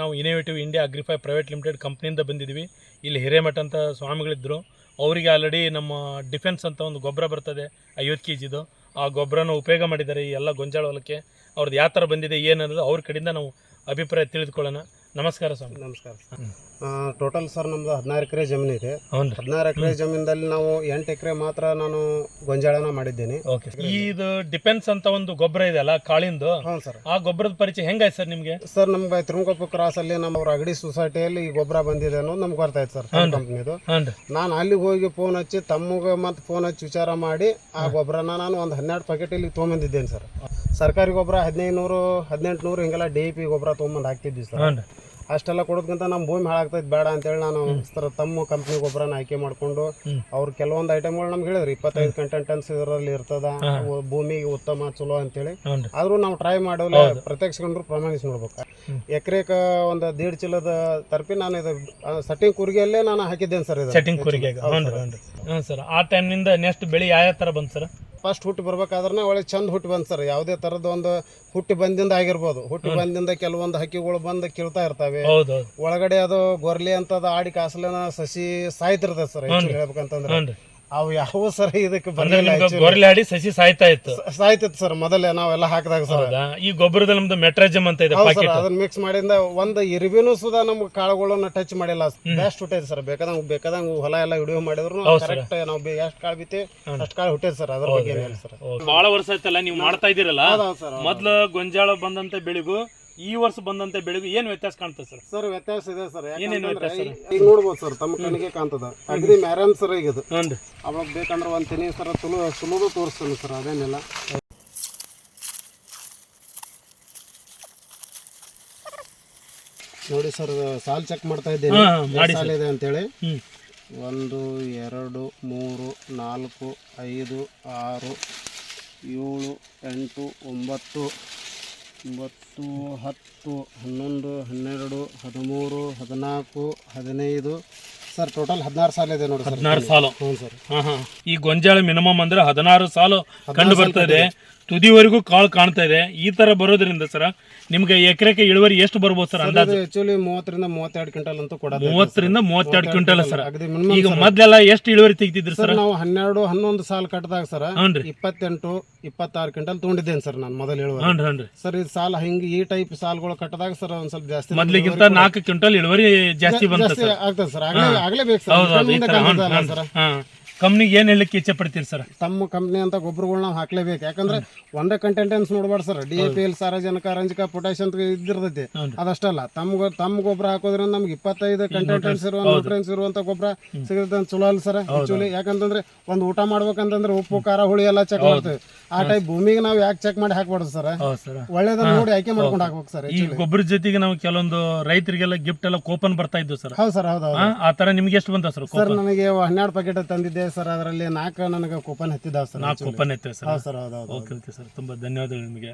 ನಾವು innovative India Agrify private limited ಕಂಪ್ನಿಯಿಂದ ಬಂದಿದ್ದೀವಿ. ಇಲ್ಲಿ ಹಿರೇಮಠ ಅಂತ ಸ್ವಾಮಿಗಳಿದ್ದರು ಅವರಿಗೆ ಆಲ್ರೆಡಿ ನಮ್ಮ ಡಿಫೆನ್ಸ್ ಅಂತ ಒಂದು ಗೊಬ್ಬರ ಬರ್ತದೆ, ಐವತ್ತು ಕೆ ಜಿದು ಆ ಗೊಬ್ಬರನ ಉಪಯೋಗ ಮಾಡಿದ್ದಾರೆ ಈ ಎಲ್ಲ ಗೊಂಜಾಳ ಹೊಲಕ್ಕೆ. ಅವ್ರದ್ದು ಯಾವ ಥರ ಬಂದಿದೆ ಏನನ್ನೋದು ಅವ್ರ ಕಡೆಯಿಂದ ನಾವು ಅಭಿಪ್ರಾಯ ತಿಳಿದುಕೊಳ್ಳೋಣ. ನಮಸ್ಕಾರ ಸ್ವಾಮಿ. ನಮಸ್ಕಾರ. ಟೋಟಲ್ ಸರ್ ನಮ್ದು ಹದಿನಾರು ಎಕರೆ ಜಮೀನು ಇದೆ. ಹೌದು ಹದಿನಾರು ಎಕರೆ ಜಮೀನಲ್ಲಿ ನಾವು ಎಂಟು ಎಕರೆ ಮಾತ್ರ ನಾನು ಗೊಂಜಾಳನ ಮಾಡಿದ್ದೇನೆ. ಇದು ಡಿಪೆನ್ಸ್ ಅಂತ ಒಂದು ಗೊಬ್ಬರ ಇದೆ ಅಲ್ಲ ಕಾಳಿಂದು ಸರ್. ಆ ಗೊಬ್ಬರದ ಪರಿಚಯ ಹೆಂಗಾಯ್ತು ಸರ್ ನಿಮಗೆ? ಸರ್ ನಮ್ಗೆ ತಿರುಮಕೊಪ್ಪ ಕ್ರಾಸ್ ಅಲ್ಲಿ ನಮ್ಮ ಅವ್ರ ಅಗಡಿ ಸೊಸೈಟಿಯಲ್ಲಿ ಈ ಗೊಬ್ಬರ ಬಂದಿದೆ ಅನ್ನೋದು ನಮ್ಗೆ ಗೊತ್ತಾಯ್ತು ಸರ್ ಕಂಪ್ನಿದು. ನಾನು ಅಲ್ಲಿಗೆ ಹೋಗಿ ಫೋನ್ ಹಚ್ಚಿ ತಮ್ಮಗೆ ಮತ್ತೆ ಫೋನ್ ಹಚ್ಚಿ ವಿಚಾರ ಮಾಡಿ ಆ ಗೊಬ್ಬರನ ನಾನು ಒಂದು ಹನ್ನೆರಡು ಪ್ಯಾಕೆಟ್ ಇಲ್ಲಿ ತೊಗೊಂಬಂದಿದ್ದೇನೆ ಸರ್. ಸರ್ಕಾರಿ ಗೊಬ್ಬರ ಹದಿನೈದು ನೂರು ಹದಿನೆಂಟು ನೂರು ಹಿಂಗೆಲ್ಲ ಡಿ ಪಿ ಗೊಬ್ಬರ ತೊಗೊಂಬಂದು ಹಾಕ್ತಿದ್ವಿ ಸರ್. ಅಷ್ಟೆಲ್ಲ ಕೊಡೋದ್ಕಿಂತ ನಮ್ಮ ಭೂಮಿ ಹಾಳಾಗ್ತೈತೆ ಬೇಡ ಅಂತೇಳಿ ನಾನು ಸರ್ ತಮ್ಮ ಕಂಪ್ನಿ ಗೊಬ್ಬರನ ಆಯ್ಕೆ ಮಾಡಿಕೊಂಡು ಅವ್ರು ಕೆಲವೊಂದು ಐಟಮ್ಗಳು ನಮ್ಗೆ ಹೇಳಿದ್ರು. ಇಪ್ಪತ್ತೈದು ಕಂಟೆಂಟನ್ಸ್ ಇದರಲ್ಲಿ ಇರ್ತದ ಭೂಮಿಗೆ ಉತ್ತಮ ಚಲೋ ಅಂತೇಳಿ. ಆದರೂ ನಾವು ಟ್ರೈ ಮಾಡೋಲ್ಲ ಪ್ರತ್ಯಕ್ಷಕೊಂಡ್ರು ಪ್ರಮಾಣಿಸಿ ನೋಡ್ಬೇಕು. ಎಕರೆಕ ಒಂದು ದೇಡ್ ಚೀಲದ ತರ್ಪಿ ನಾನು ಇದು ಸಟ್ಟಿಂಗ್ ಕೂರಿಗೆಯಲ್ಲೇ ನಾನು ಹಾಕಿದ್ದೇನೆ ಸರ್ ಇದು? ಸೆಟ್ಟಿಂಗ್ ಕೂರಿಗೆ ಹ್ಞೂ ಸರ್ ಆ ಟೈಮ್ನಿಂದ ನೆಕ್ಸ್ಟ್ ಬೆಳೆ ಯಾವ ಥರ ಬಂತು ಸರ್? ಫಸ್ಟ್ ಹುಟ್ಟು ಬರ್ಬೇಕಾದ್ರೆ ಒಳ್ಳೆ ಚಂದ ಹುಟ್ಟು ಬಂತು ಸರ್. ಯಾವುದೇ ಥರದ ಒಂದು ಹುಟ್ಟಿ ಬಂದಿಂದ ಆಗಿರ್ಬೋದು. ಹುಟ್ಟಿ ಬಂದಿಂದ ಕೆಲವೊಂದು ಹಕ್ಕಿಗಳು ಬಂದು ಕೀಳ್ತಾ ಇರ್ತವೆ. ಒಳಗಡೆ ಅದು ಗೊರ್ಲಿ ಅಂತದ ಆಡಿ ಕಾಸಲೆನ ಸಸಿ ಸಾಯ್ತಿರ್ತದೆ ಸರ್ ಹೇಳ್ಬೇಕಂತಂದ್ರೆ. ಅವು ಯಾವ ಸರ್ ಇದಕ್ಕೆ ಗೊರಲೆ ಆಡಿ ಸಸಿ ಸಾಯ್ತಾ ಇತ್ತು. ಸಾಯ್ತಿತ್ತು ಸರ್ ಮೊದಲೇ ನಾವೆಲ್ಲ ಹಾಕಿದಾಗ ಸರ್ ಹೌದಾ? ಈ ಗೊಬ್ಬರದಲ್ಲಿ ನಮ್ದು ಮೆಟ್ರಾಜಮ್ ಅಂತ ಇದೆ ಹೌದು ಸರ್ ಪಾಕೆಟ್ ಅದನ್ನ ಮಿಕ್ಸ್ ಮಾಡಿಂದ ಒಂದ್ ಇರುವಿನೂ ಸುದ ನಮ್ಗೆ ಕಾಳುಗಳನ್ನ ಟಚ್ ಮಾಡಿಲ್ಲ. ಬೆಸ್ಟ್ ಹುಟ್ಟೈತೆ ಸರ್ ಬೇಕಾದಂಗ ಬೇಕಾದಂಗ ಹೊಲ ಎಲ್ಲ ವಿಡಿಯೋ ಮಾಡಿದ್ರು ಕರೆಕ್ಟ್ ನಾವು ಎಷ್ಟು ಕಾಳು ಬಿತ್ತಿ ಅಷ್ಟು ಕಾಳು ಹುಟ್ಟೈತೆ ಸರ್ ಅದ್ರ ಬಗ್ಗೆ ಸರ್ ಬಹಳ ವರ್ಷ ಆಯ್ತಲ್ಲ ನೀವು ಮಾಡ್ತಾ ಇದೀರಲ್ಲ ಹೌದು. ಸರ್ ಮೊದ್ಲು ಗೊಂಜಾಳ ಬಂದಂತ ಬೆಳೆಗೂ ಈ ವರ್ಷ ಬಂದಂತ ಬೆಳೆಗೂ ಏನ್ ವ್ಯತ್ಯಾಸ ಕಾಣ್ತದೆ ಸರ್? ಸರ್ ವ್ಯತ್ಯಾಸ ಇದೆ ಸರ್. ಏನೇನು ವ್ಯತ್ಯಾಸ ಈಗ ನೋಡ್ಬೋದು ಸರ್ ತಮ್ಮ ಕಣ್ಣಿಗೆ ಕಾಣ್ತದ. ಅಗ್ರಿ ಮ್ಯಾರನ್ ಸರ್ ಈಗ ಇದು. ಹ್ಞೂ ಅವಾಗ ಬೇಕಂದ್ರೆ ಒಂದು ತಿನಿ ಸರ ತುಲು ಸುಲಭ ತೋರಿಸ್ತೀನಿ ಸರ್ ಅದೇನಿಲ್ಲ. ನೋಡಿ ಸರ್ ಸಾಲ್ ಚೆಕ್ ಮಾಡ್ತಾ ಇದ್ದೇನೆ. ಹಾ, ಹಾ, ಮಾಡಿ ಸಾಲ್ ಇದೆ ಅಂತೇಳಿ? ಒಂದು ಎರಡು ಮೂರು ನಾಲ್ಕು ಐದು ಆರು ಏಳು ಎಂಟು ಒಂಬತ್ತು ಒಂಬತ್ತು ಹತ್ತು ಹನ್ನೊಂದು ಹನ್ನೆರಡು ಹದಿಮೂರು ಹದಿನಾಲ್ಕು ಹದಿನೈದು. ಸರ್ ಟೋಟಲ್ ಹದಿನಾರು ಸಾಲ ಇದೆ ನೋಡಿ ಸರ್. ಹದಿನಾರು ಸಾಲು. ಹ್ಞೂ ಸರ್. ಹಾಂ ಹಾಂ ಈ ಗೊಂಜಾಳ ಮಿನಿಮಮ್ ಅಂದ್ರೆ ಹದಿನಾರು ಸಾಲು ಕಂಡು ಬರ್ತದೆ ತುದಿವರೆಗೂ ಕಾಳು ಕಾಣ್ತಾ ಇದೆ. ಈ ತರ ಬರೋದ್ರಿಂದ ಸರ್ ನಿಮ್ಗೆ ಎಕರೆಗೆ ಇಳುವರಿ ಎಷ್ಟು ಬರ್ಬೋದು ಸರ್ ಅಂದಾಜು? ಆಕ್ಚುಲಿ ಮೂವತ್ತರಿಂದ ಮೂವತ್ತೆರಡು ಕ್ವಿಂಟಲ್ ಅಂತೂ ಕೊಡೋದು ಮೂವತ್ತರಿಂದ ಮೂವತ್ತೆರಡು ಕ್ವಿಂಟಲ್ ಸರ್. ಈಗ ಮೊದ್ಲೆಲ್ಲ ಎಷ್ಟು ಇಳುವರಿ ತೆಗಿತಿದ್ರಿ ಸರ್ ನಾವು ಹನ್ನೆರಡು ಹನ್ನೊಂದು ಸಾಲ ಕಟ್ಟದಾಗ ಸರ್ ಇಪ್ಪತ್ತೆಂಟು ಇಪ್ಪತ್ತಾರು ಕ್ವಿಂಟಲ್ ತೊಗೊಂಡಿದ್ದೇನೆ ಸರ್ ನಾನು ಮೊದಲು ಹೇಳುವ ಹ್ಞೂ ಹ್ಞೂ ರೀ. ಸರ್ ಇದು ಸಾಲ ಹಿಂಗೆ ಈ ಟೈಪ್ ಸಾಲಗಳು ಕಟ್ಟದಾಗ ಸರ್ ಒಂದ್ ಸ್ವಲ್ಪ ಜಾಸ್ತಿ ಮೊದ್ಲಿಗಿಂತ ನಾಲ್ಕು ಕ್ವಿಂಟಲ್ ಇಳುವರಿ ಜಾಸ್ತಿ ಬಂತ ಆಗ್ತದೆ ಸರ್. ಆಗ್ಲೇ ಆಗ್ಲೇಬೇಕು ಸರ್. ಕಂಪ್ನಿಗೆ ಏನ್ ಹೇಳಲಿಕ್ಕೆ ಇಚ್ಛೆ ಪಡ್ತೀರಿ ಸರ್? ತಮ್ಮ ಕಂಪ್ನಿ ಅಂತ ಗೊಬ್ಬರಗಳು ನಾವು ಹಾಕ್ಲೇಬೇಕು. ಯಾಕಂದ್ರೆ ಒಂದೇ ಕಂಟೆಂಟೆನ್ಸ್ ನೋಡ್ಬಾರ್ದು sir. D A P L ಸಾರಜನಕ ರಂಜಕ ಪೊಟ್ಯಾಶ್ ಅಂತ ಇದ್ದಿರ್ತೈತಿ. ಅದಷ್ಟಲ್ಲ. ತಮ್ಮ ತಮ್ಮ ಗೊಬ್ಬರ ಹಾಕೋದ್ರಿಂದ ನಮ್ಗೆ ಇಪ್ಪತ್ತೈದು ಕಂಟೆಂಟೆನ್ಸ್ ಇರುವ ಇರುವಂತ ಗೊಬ್ಬರ ಸಿಗುತ್ತೆ ಅಂತ ಚಲೋ ಅಲ್ಲ ಸರ್. ಆಕ್ಚುಲಿ ಯಾಕಂತಂದ್ರೆ ಒಂದು ಊಟ ಮಾಡ್ಬೇಕಂತಂದ್ರೆ ಉಪ್ಪು ಖಾರ ಹುಳಿ ಎಲ್ಲ ಚೆಕ್ ಮಾಡ್ತೀವಿ. ಆ ಟೈಪ್ ಭೂಮಿಗೆ ನಾವು ಯಾಕೆ ಚೆಕ್ ಮಾಡಿ ಹಾಕ್ಬಾರ್ದು ಸರ್? ಒಳ್ಳೇದನ್ನ ನೋಡಿ ಆಯ್ಕೆ ಮಾಡ್ಕೊಂಡು ಹಾಕ್ಬೇಕು ಸರ್ ಈ ಗೊಬ್ಬರ ಜೊತೆಗೆ ನಾವು ಕೆಲವೊಂದು ರೈತರಿಗೆಲ್ಲ ಗಿಫ್ಟ್ ಎಲ್ಲ ಕೂಪನ್ ಬರ್ತಾ ಇದ್ವು ಸರ್. ಹೌದು ಸರ್ ಹೌದು ಹೌದು ಆ ತರ ನಿಮ್ಗೆ ಎಷ್ಟು ಬಂತ ಸರ್ ಸರ್ ನನಗೆ ಹನ್ನೆರಡು ಪ್ಯಾಕೆಟ್ ತಂದಿದ್ದೆ. ಸರ್ ಅದರಲ್ಲಿ ನಾಲ್ಕು ನನಗೆ ಕೂಪನ್ ಹತ್ತಿದ್ದಾವೆ ಸರ್ ನಾಲ್ಕು ಕೂಪನ್ ಐತೆ ಸರ್. ಹೌದು ಸರ್ ಹೌದು ಹೌದು. Okay okay sir. ತುಂಬ ಧನ್ಯವಾದಗಳು ನಿಮಗೆ.